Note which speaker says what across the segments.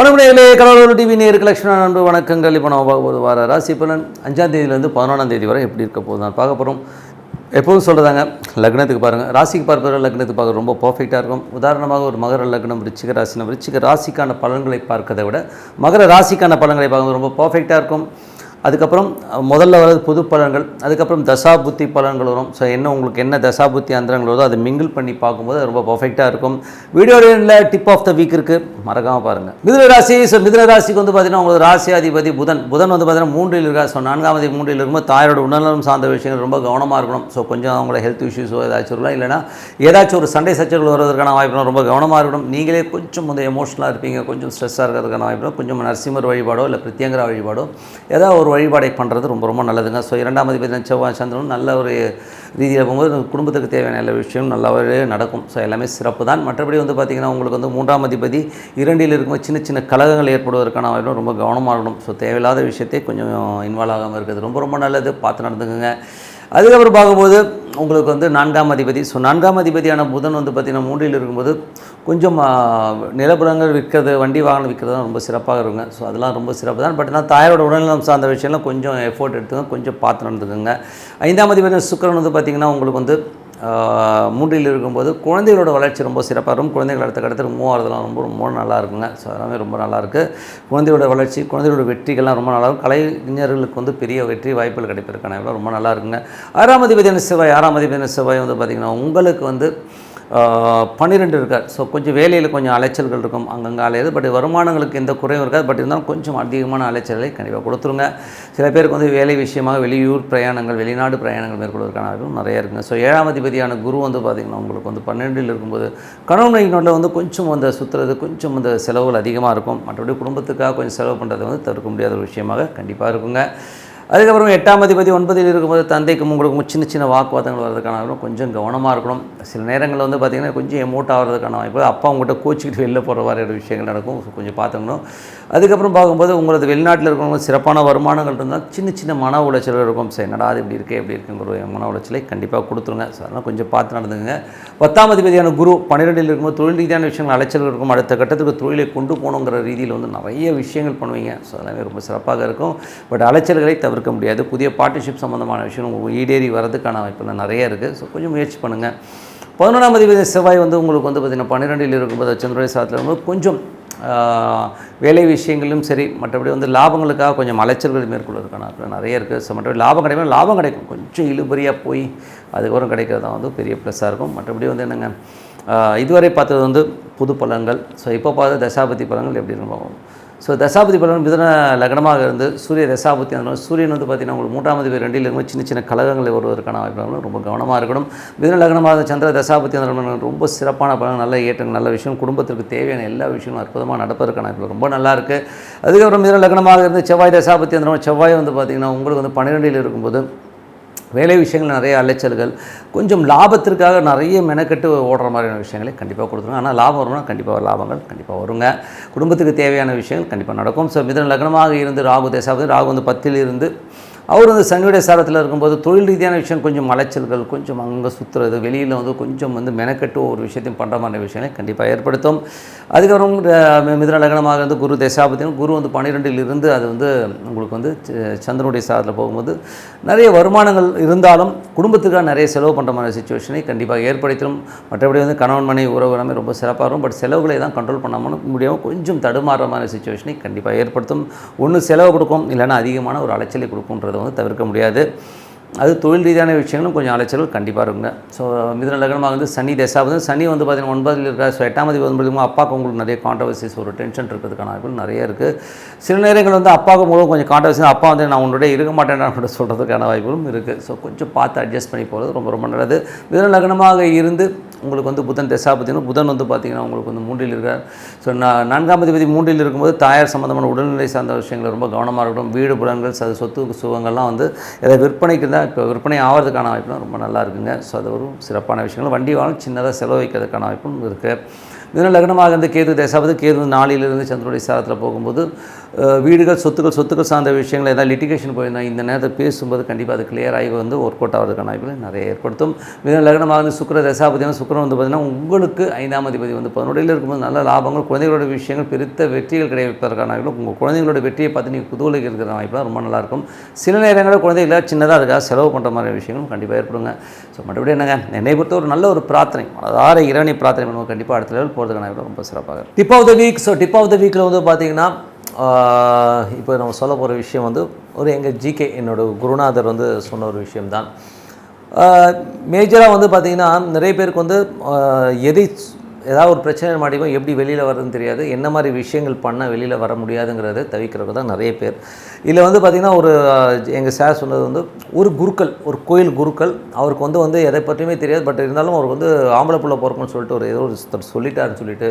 Speaker 1: வணக்கங்களே கடவுள் டிவி நேருக்கு லட்சுமண நண்பு வணக்கங்கள். இப்போ நம்ம பார்க்க போது வார ராசி பலன். அஞ்சாம் தேதியிலேருந்து பதினொன்றாம் தேதி வரை எப்படி இருக்க போகுது நான் பார்க்க போகிறோம் எப்போதும் சொல்கிறதாங்க லக்னத்துக்கு பாருங்கள் ராசிக்கு பார்ப்பவர் லக்னத்துக்கு பார்க்க ரொம்ப பர்ஃபெக்டாக இருக்கும். உதாரணமாக ஒரு மகர லக்னம் ரிச்சிக ராசினா ரிச்சிக ராசிக்கான பலன்களை பார்க்கறதை விட மகர ராசிக்கான பலன்களை பார்க்கும்போது ரொம்ப பர்ஃபெக்டாக இருக்கும். அதுக்கப்புறம் முதல்ல வர்றது புது பலன்கள் அதுக்கப்புறம் தசா புத்தி பலன்கள் வரும். ஸோ என்ன உங்களுக்கு என்ன தசா புத்தி அந்தரங்கள் வருதோ அதை மிங்கிள் பண்ணி பார்க்கும்போது ரொம்ப பர்ஃபெக்டாக இருக்கும். வீடியோவில் டிப் ஆஃப் த வீக் இருக்குது மறக்காமல் பாருங்கள் மிதுன ராசி ஸோ மிதுன ராசிக்கு வந்து பார்த்தீங்கன்னா உங்களுக்கு ராசி அதிபதி புதன். புதன் வந்து பார்த்தீங்கன்னா மூன்றில் இருக்கா ஸோ நான்காம் மூன்றில் இருக்கும்போது தாயோட உடல்நலம் சார்ந்த விஷயங்கள் ரொம்ப கவனமாக இருக்கணும். ஸோ கொஞ்சம் அவங்களோட ஹெல்த் இஷ்யூஸோ ஏதாச்சும் இருக்கலாம். இல்லைனா ஏதாச்சும் ஒரு சண்டை சச்சரவுகள் வருவதற்கான வாய்ப்பு ரொம்ப கவனமாக இருக்கணும். நீங்களே கொஞ்சம் வந்து எமோஷனலாக இருப்பீங்க. கொஞ்சம் ஸ்ட்ரெஸ்ஸாக இருக்கிறதுக்கான வாய்ப்பு கொஞ்சம் நரசிம்மர் வழிபாடோ இல்லை பிரத்யங்கரா வழிபாடோ ஏதாவது ஒரு வழிபாடை பண்ணுறது ரொம்ப ரொம்ப நல்லதுங்க. ஸோ இரண்டாம் அதிபதி செவ்வாய் சந்திரனும் நல்ல ஒரு ரீதியில் போகும்போது குடும்பத்துக்கு தேவையான எல்லா விஷயம் நல்லாவே நடக்கும். ஸோ எல்லாமே சிறப்பு தான். மற்றபடி வந்து பார்த்திங்கன்னா உங்களுக்கு வந்து மூன்றாம் அதிபதி இரண்டில் இருக்கும்போது சின்ன சின்ன கலகங்கள் ஏற்படுவதற்கான வாய்ப்பு ரொம்ப கவனமாக இருக்கணும். ஸோ தேவையில்லாத விஷயத்தை கொஞ்சம் இன்வால்வ் ஆகாமல் இருக்கிறது ரொம்ப ரொம்ப நல்லது. பார்த்து நடந்துக்குங்க. அதுக்கப்புறம் பார்க்கும்போது உங்களுக்கு வந்து நான்காம் அதிபதி. ஸோ நான்காம் அதிபதியான புதன் வந்து பார்த்திங்கன்னா மூன்றில் இருக்கும்போது கொஞ்சம் நிலப்புறங்கள் நிலப்புலங்கள் விற்கிறது வண்டி வாகனம் விற்கிறது தான் ரொம்ப சிறப்பாக இருக்குங்க. ஸோ அதெல்லாம் ரொம்ப சிறப்பு தான். பட் ஆனால் தாயோட உடல்நலம் சார்ந்த விஷயம்லாம் கொஞ்சம் எஃபோர்ட் எடுத்துங்க கொஞ்சம் பார்த்து நடந்துக்குங்க. ஐந்தாம் அதிபதி சுக்கரன் வந்து பார்த்திங்கன்னா உங்களுக்கு வந்து மூன்றில் இருக்கும்போது குழந்தைகளோட வளர்ச்சி ரொம்ப சிறப்பாக இருக்கும். குழந்தைகள் அடுத்த கட்டத்தில் மூவ் ரொம்ப ரொம்ப நல்லா இருக்குங்க. ஸோ எல்லாமே ரொம்ப நல்லாயிருக்கு குழந்தையோட வளர்ச்சி குழந்தையோட வெற்றிகள்லாம் ரொம்ப நல்லாயிருக்கும் கலைஞர்களுக்கு வந்து பெரிய வெற்றி வாய்ப்புகள் கிடைப்பதற்கான ரொம்ப நல்லா இருக்குங்க. ஆறாம் அதிபதியான செவ்வாய் ஆறாம் அதிபதியான செவ்வாய் வந்து பார்த்திங்கன்னா உங்களுக்கு வந்து பன்னிரெண்டு இருக்கார் ஸோ கொஞ்சம் வேலையில் கொஞ்சம் அலைச்சல்கள் இருக்கும் அங்கங்கே அலையாது பட் வருமானங்களுக்கு எந்த குறையும் இருக்காது. பட் இருந்தாலும் கொஞ்சம் அதிகமான அலைச்சல்களை கண்டிப்பாக கொடுத்துருங்க. சில பேருக்கு வந்து வேலை விஷயமாக வெளியூர் பிரயாணங்கள் வெளிநாடு பிரயாணங்கள் மேற்கொள்வதற்கான வாய்ப்பும் நிறைய இருக்குங்க. ஸோ ஏழாம் அதிபதியான குரு வந்து பார்த்திங்கன்னா உங்களுக்கு வந்து பன்னெண்டில் இருக்கும்போது கணவன் வந்து கொஞ்சம் அந்த சுற்றுறது கொஞ்சம் அந்த செலவுகள் அதிகமாக இருக்கும். மற்றபடி குடும்பத்துக்காக கொஞ்சம் செலவு பண்ணுறது வந்து தவிர்க்க முடியாத ஒரு விஷயமாக கண்டிப்பாக இருக்குங்க. அதுக்கப்புறம் எட்டாம் அதிபதி ஒன்பதில் இருக்கும்போது தந்தைக்கும் உங்களுக்கு சின்ன சின்ன வாக்குவாதங்கள் வர்றதுக்கான கொஞ்சம் கவனமாக இருக்கணும். சில நேரங்களில் வந்து பார்த்திங்கன்னா கொஞ்சம் எமோட் ஆகிறதுக்கான வாய்ப்பு. அப்பா உங்கள்கிட்ட கோச்சிக்கிட்டு வெளில போகிற மாதிரி விஷயங்கள் நடக்கும். கொஞ்சம் பார்த்துக்கணும் அதுக்கப்புறம் பார்க்கும்போது உங்களது வெளிநாட்டில் இருக்கிறவங்க சிறப்பான வருமானங்கள் இருந்தால் சின்ன சின்ன மன உளைச்சல் இருக்கும். சரி என்னடா அது இப்படி இருக்கே எப்படி இருக்குங்கிற மன உளைச்சலை கண்டிப்பாக கொடுத்துருங்க. ஸோ அதெல்லாம் கொஞ்சம் பார்த்து நடந்துங்க பத்தாம் அதிபதியான குரு பன்னிரெண்டில் இருக்கும்போது தொழில் ரீதியான விஷயங்கள் அலைச்சல் இருக்கும். அடுத்த கட்டத்துக்கு தொழிலை கொண்டு போகணுங்கிற ரீதியில் வந்து நிறைய விஷயங்கள் பண்ணுவீங்க. ஸோ எல்லாமே ரொம்ப சிறப்பாக இருக்கும். பட் அலைச்சல்களை தவிர தவிர்க்க முடியாது. புதிய பார்ட்னர்ஷிப் சம்மந்தமான விஷயம் உங்களுக்கு ஈடேறி வரதுக்கான வாய்ப்புகள் நிறைய இருக்குது ஸோ கொஞ்சம் முயற்சி பண்ணுங்கள் பதினொன்றாம் அதிபதி செவ்வாய் வந்து உங்களுக்கு வந்து பார்த்திங்கன்னா பன்னிரெண்டில் இருக்கும்போது சந்திரோடைய சாதத்தில் வந்து கொஞ்சம் வேலை விஷயங்களும் சரி மற்றபடி வந்து லாபங்களுக்காக கொஞ்சம் அலைச்சல்கள் மேற்கொள்வதற்கான நிறைய இருக்குது ஸோ மற்றபடி லாபம் கிடைக்கும். லாபம் கிடைக்கும். கொஞ்சம் இழுபறியாக போய் அதுக்கப்புறம் கிடைக்கிறது தான் வந்து பெரிய ப்ளஸ்ஸாக இருக்கும். மற்றபடி வந்து என்னங்க இதுவரை பார்த்தது வந்து புது பலன்கள். ஸோ இப்போ பார்த்த தசாபதி பலன்கள் எப்படி இருக்கும் ஸோ தசாபதி பலன் மிதன லக்னமாக இருந்து சூரிய தசாபதி அந்த சூரியன் வந்து பார்த்திங்கன்னா உங்களுக்கு மூன்றாம் பேர் ரெண்டில் இருக்கும்போது சின்ன சின்ன கலகங்கள் வருவதற்கான வாய்ப்பு ரொம்ப கவனமாக இருக்கணும். மிதன லக்னமாக இருந்த சந்திர தசாபதி அந்த ரொம்ப சிறப்பான பலன் நல்ல ஏற்றங்கள் நல்ல விஷயம் குடும்பத்திற்கு தேவையான எல்லா விஷயங்களும் அற்புதமாக நடப்பதற்கான வாய்ப்பு ரொம்ப நல்லா இருக்குது அதுக்கப்புறம் மிதன லக்னமாக இருந்து செவ்வாய் தசாபதி அந்த செவ்வாய் வந்து பார்த்திங்கன்னா உங்களுக்கு வந்து பன்னிரெண்டில் இருக்கும்போது வேலை விஷயங்கள் நிறைய அலைச்சல்கள் கொஞ்சம் லாபத்திற்காக நிறைய மெனக்கெட்டு ஓடுற மாதிரியான விஷயங்களை கண்டிப்பாக கொடுத்துருங்க. ஆனால் லாபம் வரும்னா கண்டிப்பாக லாபங்கள் கண்டிப்பாக வருங்க. குடும்பத்துக்கு தேவையான விஷயங்கள் கண்டிப்பாக நடக்கும். ஸோ மிதன லக்னமாக இருந்து ராகு தேசாவது ராகு வந்து பத்தில் இருந்து அவர் வந்து சனியுடைய சாரத்தில் இருக்கும்போது தொழில் ரீதியான விஷயம் கொஞ்சம் அலைச்சல்கள் கொஞ்சம் அங்கே சுற்றுறது வெளியில் வந்து கொஞ்சம் வந்து மெனக்கட்டு ஒரு விஷயத்தையும் பண்ணுற மாதிரி விஷயங்களை கண்டிப்பாக ஏற்படுத்தும். அதுக்கப்புறம் அஹ், மிதுன லக்னமாக இருந்து குரு தசாபதியும் குரு வந்து பன்னிரெண்டிலிருந்து அது வந்து உங்களுக்கு வந்து ச- சந்திரனுடைய சாரத்தில் போகும்போது நிறைய வருமானங்கள் இருந்தாலும் குடும்பத்துக்காக நிறைய செலவு பண்ணுற மாதிரி சுச்சுவேஷனை கண்டிப்பாக ஏற்படுத்திடும் மற்றபடி வந்து கணவன் மனைவி உறவு எல்லாமே ரொம்ப சிறப்பாக இருக்கும். பட் செலவுகளை தான் கண்ட்ரோல் பண்ணாமல் முடியாமல் கொஞ்சம் தடுமாறுற மாதிரி சுச்சுவேஷனை கண்டிப்பாக ஏற்படுத்தும். ஒன்று செலவு கொடுக்கும் இல்லைன்னா அதிகமான ஒரு அலைச்சலை கொடுக்குன்றது வந்து தவிர்க்க முடியாது. அது தொழில் ரீதியான விஷயங்களும் கொஞ்சம் அலைச்சல்கள் கண்டிப்பாக இருக்குங்க. ஸோ மிதன லக்னமாக வந்து சனி தசா வந்து சனி வந்து பார்த்திங்கன்னா ஒன்பதில் இருக்கா ஸோ எட்டாம் தேதி ஒன்பது அப்பாவுக்கு உங்களுக்கு நிறைய கான்ட்ரவர்சிஸ் ஒரு டென்ஷன் இருக்கிறதுக்கான வாய்ப்புகள் நிறைய இருக்குது சில நேரங்கள் வந்து அப்பாவுக்கு மூலம் கொஞ்சம் கான்ட்ரவர்சி அப்பா வந்து நான் உன்னுடைய இருக்க மாட்டேன் கூட சொல்கிறதுக்கான வாய்ப்புகளும் இருக்குது ஸோ கொஞ்சம் பார்த்து அட்ஜஸ்ட் பண்ணி போகிறது ரொம்ப ரொம்ப நல்லது. மிதன லக்னமாக இருந்து உங்களுக்கு வந்து புதன் திசா பார்த்தீங்கன்னா புதன் வந்து பார்த்திங்கன்னா உங்களுக்கு வந்து மூன்றில் இருக்கார். ஸோ நான் நான்காம் அதிபதி மூன்றில் இருக்கும்போது தாயார் சம்மந்தமான உடல்நிலை சார்ந்த விஷயங்கள் ரொம்ப கவனமாக இருக்கட்டும் வீடு புலன்கள் ச சொத்து சுகங்கள்லாம் வந்து ஏதாவது விற்பனைக்கு தான் இப்போ விற்பனை ஆகிறதுக்கான வாய்ப்புலாம் ரொம்ப நல்லா இருக்குங்க. ஸோ அது ஒரு சிறப்பான விஷயங்கள். வண்டி வாங்கணும் சின்னதாக செலவு வைக்கிறதுக்கான வாய்ப்பும் இருக்குது இதனால் லக்னமாக இருந்து கேது தசாபதி கேது நாளிலிருந்து சந்திரனுடைய சாரத்தில் போகும்போது வீடுகள் சொத்துக்கள் சொத்துக்கள் சார்ந்த விஷயங்கள் ஏதாவது லிட்டிகேஷன் போயிருந்தால் இந்த நேரத்தில் பேசும்போது கண்டிப்பாக அது கிளியர் ஆகி வந்து ஒர்க் அவுட் ஆகிறதுக்கான வாய்ப்புகள் நிறைய ஏற்படுத்தும். மிக லக்னமாக வந்து சுக்கர தசாபதியான சுக்கரம் வந்து பார்த்திங்கன்னா உங்களுக்கு ஐந்தாம் அதிபதி வந்து பதினோடையில் இருக்கும்போது நல்ல லாபங்கள் குழந்தைகளோட விஷயங்கள் பெருத்த வெற்றிகள் கிடைப்பதற்கான வாய்ப்புகள் உங்கள் குழந்தைங்களோட வெற்றியை பார்த்து நீங்கள் குதூகலிக்க இருக்கிற வாய்ப்புலாம் ரொம்ப நல்லாயிருக்கும் சில நேரங்களில் குழந்தைகளை சின்னதாக அதுக்காக செலவு பண்ணுற மாதிரி விஷயங்களும் கண்டிப்பாக ஏற்படுங்க. ஸோ மறுபடியும் என்னங்க என்னை பொறுத்த ஒரு நல்ல ஒரு பிரார்த்தனை மனதார இறைவனை பிரார்த்தனை பண்ணுவோம். கண்டிப்பாக அடுத்த லெவல் போகிறதுக்கான வாய்ப்பு ரொம்ப சிறப்பாக tip of the week so tip of the வீக்கில் வந்து பார்த்திங்கன்னா இப்போ நம்ம சொல்ல போகிற விஷயம் வந்து ஒரு எங்கள் ஜிகே என்னோட குருநாதர் வந்து சொன்ன ஒரு விஷயம்தான். மேஜராக வந்து பார்த்திங்கன்னா நிறைய பேருக்கு வந்து எதை ஏதாவது ஒரு பிரச்சனை மாட்டிக்கும் எப்படி வெளியில் வரதுன்னு தெரியாது என்ன மாதிரி விஷயங்கள் பண்ணால் வெளியில் வர முடியாதுங்கிறத தவிக்கிறவங்க தான் நிறைய பேர். இதில் வந்து பார்த்திங்கன்னா ஒரு எங்கள் சார் சொன்னது வந்து ஒரு குருக்கள் ஒரு கோயில் குருக்கள் அவருக்கு வந்து வந்து எதை பற்றியுமே தெரியாது பட் இருந்தாலும் அவர் வந்து ஆம்பளை பிள்ளை பிறக்கும்னு சொல்லிட்டு ஒரு ஏதோ ஒரு சொல்லிட்டாருன்னு சொல்லிட்டு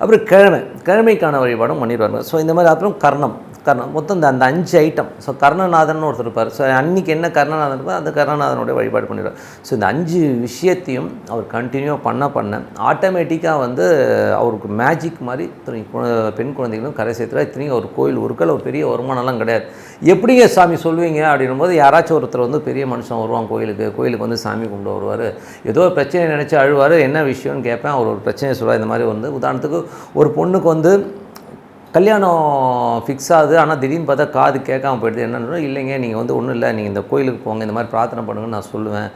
Speaker 1: அப்புறம் கிழமை கிழமைக்கான வழிபாடும் பண்ணிடுவாங்க ஸோ இந்த மாதிரி அப்புறம் கர்ணம். கர்ணன். மொத்தம் இந்த அந்த அஞ்சு ஐட்டம் ஸோ கர்ணநாதன் ஒருத்தர் இருப்பார். ஸோ அன்றைக்கி என்ன கர்ணநாதன் இருப்பார் அந்த கர்ணநாதனுடைய வழிபாடு பண்ணிடுவார். ஸோ இந்த அஞ்சு விஷயத்தையும் அவர் கண்டினியூவாக பண்ண பண்ண ஆட்டோமேட்டிக்காக வந்து அவருக்கு மேஜிக் மாதிரி இத்தனை கு- பெண் குழந்தைகளும் கரை சேர்த்துறா. இத்தனையும் ஒரு கோயில் உருக்கள் ஒரு பெரிய வருமானம்லாம் கிடையாது. எப்படிங்க சாமி சொல்லுவீங்க அப்படின்னும் போது யாராச்சும் ஒருத்தர் வந்து பெரிய மனுஷன் வருவான் கோயிலுக்கு கோயிலுக்கு வந்து சாமி கொண்டு வருவார். ஏதோ ஒரு பிரச்சனை நினச்சி அழுவார். என்ன விஷயம்னு கேட்பேன். அவர் ஒரு பிரச்சனையை சொல்லுவார் இந்த மாதிரி வந்து உதாரணத்துக்கு ஒரு பொண்ணுக்கு வந்து கல்யாணம் ஃபிக்ஸ் ஆகுது. ஆனால் திடீர்னு பார்த்தா காது கேட்காம போயிடுது. என்னன்னா இல்லைங்க நீங்கள் வந்து ஒன்றும் இல்லை. நீங்கள் இந்த கோயிலுக்கு போங்க இந்த மாதிரி பிரார்த்தனை பண்ணுங்கன்னு நான் சொல்லுவேன்.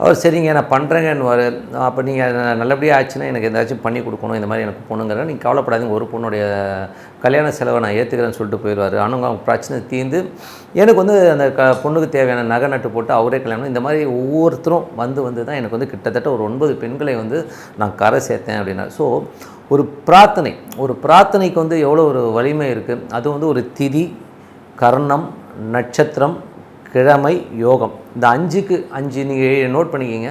Speaker 1: அவர் சரிங்க நான் பண்ணுறேங்கன்னு அப்போ நீங்கள் நல்லபடியாக ஆச்சுன்னா எனக்கு ஏதாச்சும் பண்ணி கொடுக்கணும் இந்த மாதிரி எனக்கு பொண்ணுங்கிற நீங்கள் கவலைப்படாதீங்க ஒரு பொண்ணுடைய கல்யாண செலவை நான் ஏற்றுக்கிறேன்னு சொல்லிட்டு போயிடுவார். ஆனால் அவங்க பிரச்சனை தீர்ந்து எனக்கு வந்து அந்த க பொண்ணுக்கு தேவையான நகை நட்டு போட்டு அவரே கல்யாணம் இந்த மாதிரி ஒவ்வொருத்தரும் வந்து வந்து தான் எனக்கு வந்து கிட்டத்தட்ட ஒரு ஒன்பது பெண்களை வந்து நான் கரை சேர்த்தேன் அப்படின்னா. ஸோ ஒரு பிரார்த்தனை ஒரு பிரார்த்தனைக்கு வந்து எவ்வளோ ஒரு வலிமை இருக்குது அது வந்து ஒரு திதி கர்ணம் நட்சத்திரம் கிழமை யோகம். இந்த அஞ்சுக்கு அஞ்சு நீங்கள் நோட் பண்ணிக்கிங்க.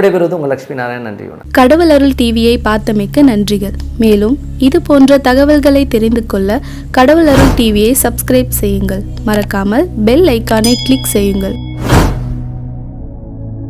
Speaker 1: விடைபெறுவது உங்கள் லட்சுமி நாராயணன். நன்றி
Speaker 2: கடவுள் அருள் டிவியை பார்த்தமைக்க நன்றிகள். மேலும் இது போன்ற தகவல்களை தெரிந்து கொள்ள கடவுள் அருள் டிவியை சப்ஸ்கிரைப் செய்யுங்கள். மறக்காமல் பெல் ஐக்கானை கிளிக் செய்யுங்கள்.